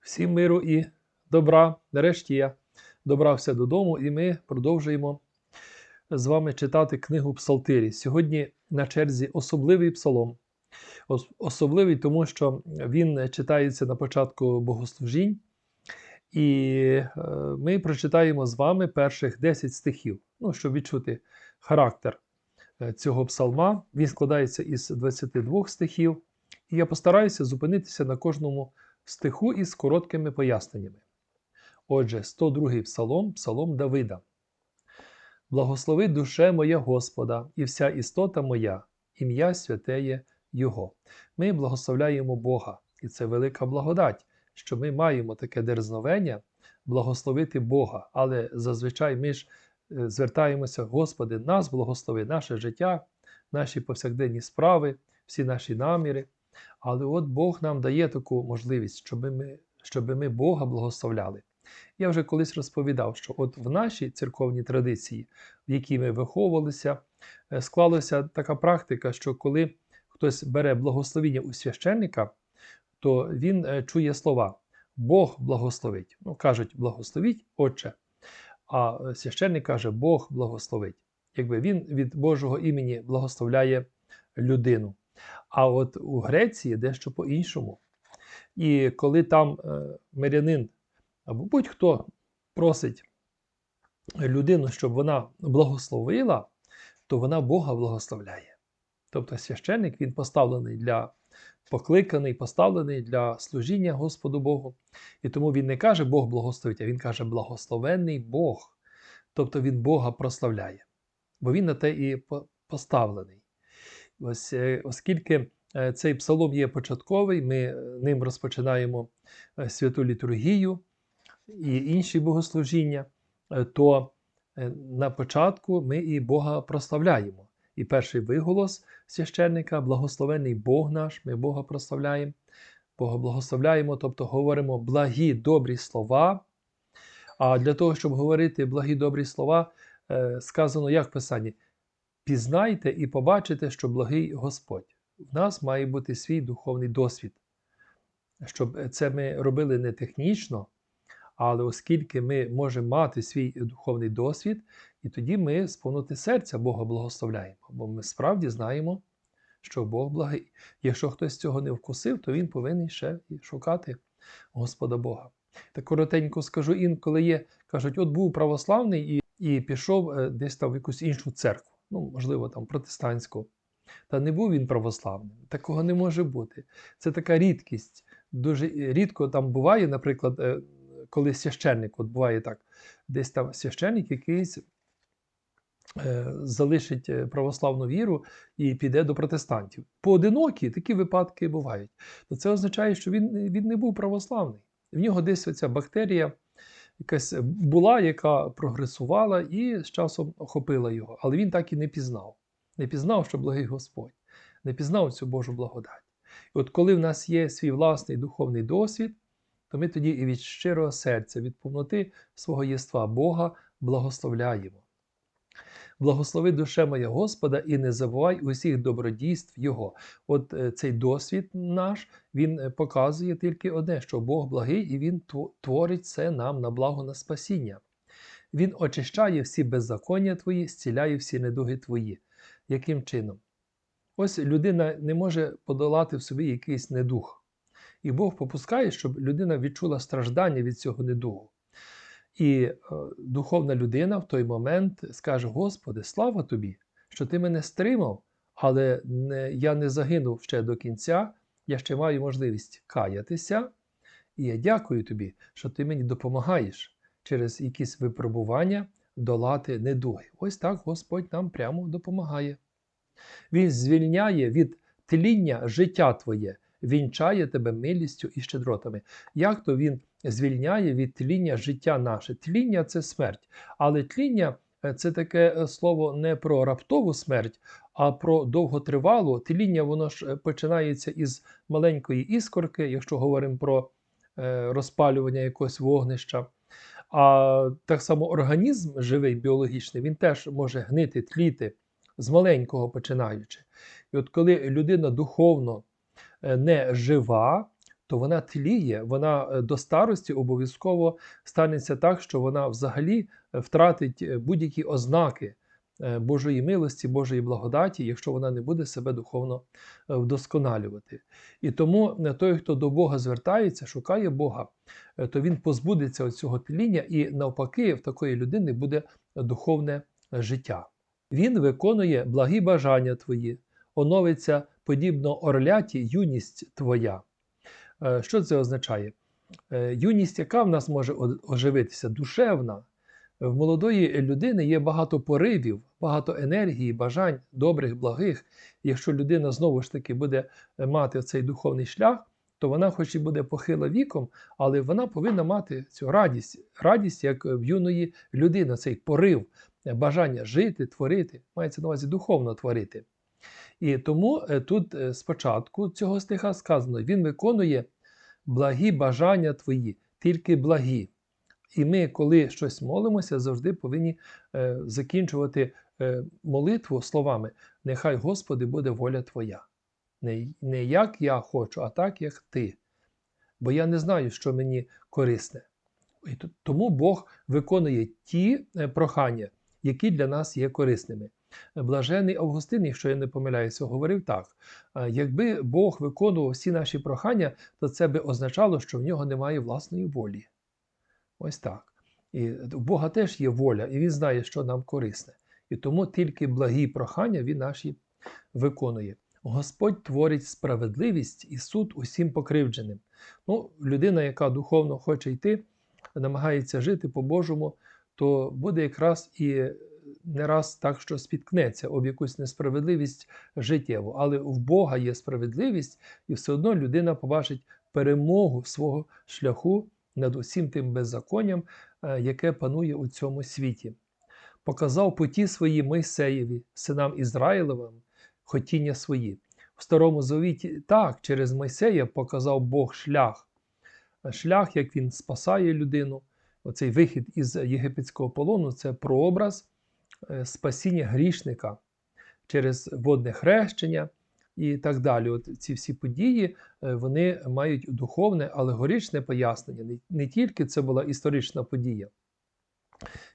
Всім миру і добра. Нарешті я добрався додому, і ми продовжуємо з вами читати книгу Псалтирі. Сьогодні на черзі особливий псалом. Особливий, тому що він читається на початку богослужінь, і е, ми прочитаємо з вами перших 10 стихів, ну, щоб відчути характер е, цього псалма. Він складається із 22 стихів, і я постараюся зупинитися на кожному стиху із короткими поясненнями. Отже, 102 псалом, псалом Давида. Благослови душе моя Господа, і вся істота моя, ім'я святеє Його. Ми благословляємо Бога, і це велика благодать, що ми маємо таке дерзновення благословити Бога. Але зазвичай ми ж е, звертаємося, Господи, нас благослови, наше життя, наші повсякденні справи, всі наші наміри. Але от Бог нам дає таку можливість, щоб ми, щоб ми Бога благословляли. Я вже колись розповідав, що от в нашій церковній традиції, в якій ми виховувалися, е, склалася така практика, що коли хтось бере благословіння у священника, то він е, чує слова Бог благословить. Ну, кажуть, благословіть, Отче. А е, священник каже, Бог благословить. Якби він від Божого імені благословляє людину. А от у Греції дещо по-іншому. І коли там е, мирянин або будь-хто просить людину, щоб вона благословила, то вона Бога благословляє. Тобто священник він поставлений для покликаний, поставлений для служіння Господу Богу. І тому він не каже Бог благословить, а він каже благословенний Бог. Тобто він Бога прославляє, бо він на те і поставлений. Ось, е, оскільки е, цей псалом є початковий, ми е, ним розпочинаємо святу літургію і інші богослужіння, то на початку ми і Бога прославляємо. І перший виголос священника, благословений Бог наш, ми Бога прославляємо, Бога благословляємо, тобто говоримо благі добрі слова. А для того, щоб говорити благі добрі слова, сказано як в Писанні: пізнайте і побачите, що благий Господь. В нас має бути свій духовний досвід. Щоб це ми робили не технічно, але оскільки ми можемо мати свій духовний досвід, і тоді ми з повноти серця Бога благословляємо, бо ми справді знаємо, що Бог благий. Якщо хтось цього не вкусив, то він повинен ще шукати Господа Бога. Так коротенько скажу, інколи є, кажуть, от був православний і, і пішов е, десь там в якусь іншу церкву, ну, можливо, там протестантську. Та не був він православним. Такого не може бути. Це така рідкість. Дуже рідко там буває, наприклад, е, коли священник, от буває так, десь там священник якийсь е, залишить е, православну віру і піде до протестантів. Поодинокі такі випадки бувають. То це означає, що він, він не був православний. В нього десь оця бактерія якась була, яка прогресувала і з часом охопила його. Але він так і не пізнав. Не пізнав, що благий Господь, не пізнав цю Божу благодать. І от коли в нас є свій власний духовний досвід, то ми тоді і від щирого серця, від повноти свого єства Бога благословляємо. Благослови душе моя Господа і не забувай усіх добродійств Його. От е, цей досвід наш, він е, показує тільки одне, що Бог благий і Він творить це нам на благо на спасіння. Він очищає всі беззаконня твої, зціляє всі недуги твої. Яким чином? Ось людина не може подолати в собі якийсь недух. І Бог попускає, щоб людина відчула страждання від цього недугу. І е, духовна людина в той момент скаже: Господи, слава тобі, що ти мене стримав, але не, я не загинув ще до кінця, я ще маю можливість каятися. І я дякую тобі, що ти мені допомагаєш через якісь випробування долати недуги. Ось так Господь нам прямо допомагає. Він звільняє від тління життя твоє, вінчає тебе милістю і щедротами. Як то він звільняє від тління життя наше? Тління це смерть. Але тління е, це таке е, слово не про раптову смерть, а про довготривалу. Тління воно ж е, починається із маленької іскорки, якщо говоримо про розпалювання якогось вогнища. А так само організм живий, біологічний, він теж може гнити, тліти з маленького починаючи. І от коли людина духовно не жива, то вона тліє, вона е, до старості обов'язково станеться так, що вона взагалі е, втратить е, будь-які ознаки Божої милості, Божої благодаті, якщо вона не буде себе духовно вдосконалювати. І тому той, хто до Бога звертається, шукає Бога, то він позбудеться цього тління, і навпаки, в такої людини буде духовне життя. Він виконує благі бажання твої, оновиться подібно орляті юність твоя. Е, Що це означає? Е, Юність, яка в нас може оживитися, душевна. В молодої людини є багато поривів, багато енергії, бажань, добрих, благих. Якщо людина знову ж таки буде е, мати цей духовний шлях, то вона, хоч і буде похила віком, але вона повинна мати цю радість, радість як в юної людини, цей порив, бажання жити, творити, мається на увазі духовно творити. І тому е, тут е, спочатку цього стиха сказано: Він виконує благі бажання твої, тільки благі. І ми, коли щось молимося, завжди повинні е, закінчувати молитву словами: Нехай, Господи, буде воля Твоя. Не, як я хочу, а так, як Ти. Бо я не знаю, що мені корисне. І тому Бог виконує ті прохання, які для нас є корисними. Блажений Августин, якщо я не помиляюся, говорив так: е, якби Бог виконував всі наші прохання, то це би означало, що в нього немає власної волі. Ось так. І у Бога теж є воля, і Він знає, що нам корисне. І тому тільки благі прохання Він наші виконує. Господь творить справедливість і суд усім покривдженим. Ну, людина, яка духовно хоче йти, намагається жити по-божому, то буде якраз і не раз так, що спіткнеться об якусь несправедливість життєву. Але в Бога є справедливість, і все одно людина побачить перемогу свого шляху над усім тим беззаконням, е, яке панує у цьому світі. Показав путі свої Мойсеєві, синам Ізраїлевим, хотіння свої. В Старому Завіті так, через Мойсея показав Бог шлях. Шлях, як він спасає людину. Оцей вихід із єгипетського полону це прообраз спасіння грішника через водне хрещення і так далі. От ці всі події е, вони мають духовне, алегоричне пояснення. Не, тільки це була історична подія.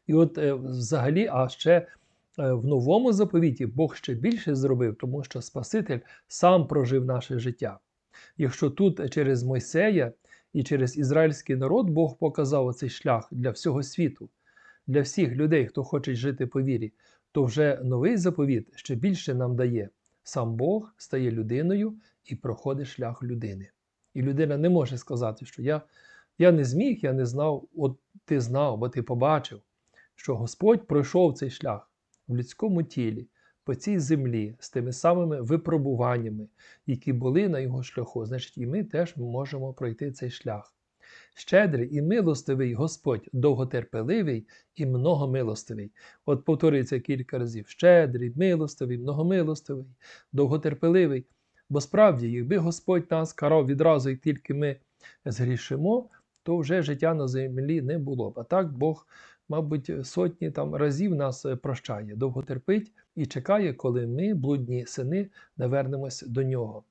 І от е, взагалі, а ще е, в новому заповіті Бог ще більше зробив, тому що Спаситель сам прожив наше життя. Якщо тут через Мойсея і через ізраїльський народ Бог показав оцей шлях для всього світу, для всіх людей, хто хоче жити по вірі, то вже новий заповіт ще більше нам дає. Сам Бог стає людиною і проходить шлях людини. І людина не може сказати, що я, я не зміг, я не знав, от ти знав, бо ти побачив, що Господь пройшов цей шлях в людському тілі, по цій землі, з тими самими випробуваннями, які були на його шляху. Значить, і ми теж можемо пройти цей шлях. Щедрий і милостивий Господь, довготерпеливий і многомилостивий. От повторюється кілька разів: щедрий, милостивий, многомилостивий, довготерпеливий. Бо справді, якби Господь нас карав відразу, як тільки ми згрішимо, то вже життя на землі не було б. А так Бог, мабуть, сотні там разів нас прощає, довго терпить і чекає, коли ми, блудні сини, навернемось до нього.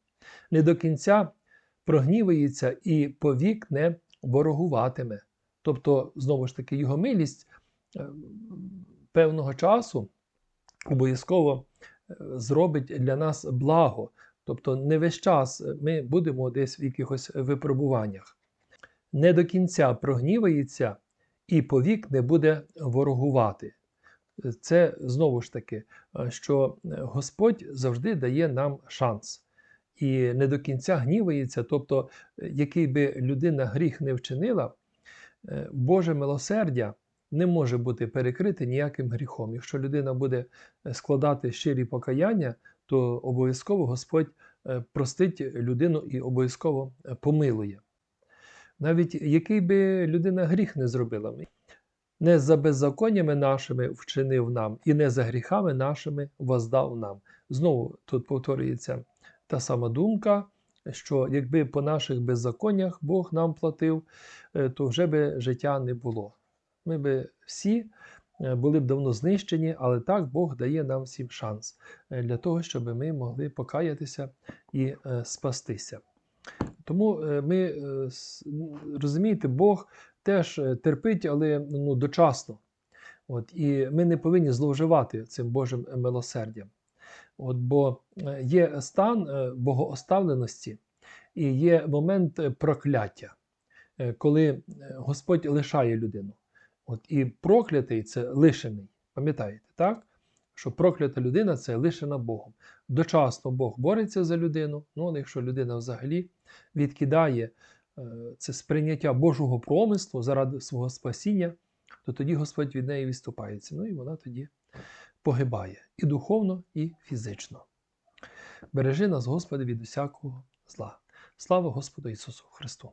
Не до кінця прогнівається і повік не ворогуватиме. Тобто, знову ж таки, його милість е, певного часу обов'язково е, зробить для нас благо. Тобто, не весь час ми будемо десь в якихось випробуваннях. Не до кінця прогнівається і повік не буде ворогувати. Це знову ж таки, е, що Господь завжди дає нам шанс. І не до кінця гнівається, тобто, е, який би людина гріх не вчинила, е, Боже милосердя не може бути перекрите ніяким гріхом. Якщо людина буде е, складати щирі покаяння, то обов'язково Господь простить людину і обов'язково помилує. Навіть який би людина гріх не зробила, не за беззаконнями нашими вчинив нам, і не за гріхами нашими воздав нам. Знову тут повторюється та сама думка, що якби по наших беззаконнях Бог нам платив, е, то вже би життя не було. Ми би всі е, були б давно знищені, але так Бог дає нам всім шанс е, для того, щоб ми могли покаятися і спастися. Тому ми розумієте, Бог теж терпить, але ну, дочасно. От, і ми не повинні зловживати цим Божим милосердям. От, бо е, є стан е, богооставленості і є момент е, прокляття, коли Господь лишає людину. От, і проклятий це лишений. Пам'ятаєте, так? Що проклята людина це лишена Богом. Дочасно Бог бореться за людину. Ну, якщо людина взагалі відкидає це сприйняття Божого промислу заради свого спасіння, то тоді Господь від неї відступається. Ну і вона тоді погибає і духовно, і фізично. Бережи нас, Господи, від усякого зла. Слава Господу Ісусу Христу!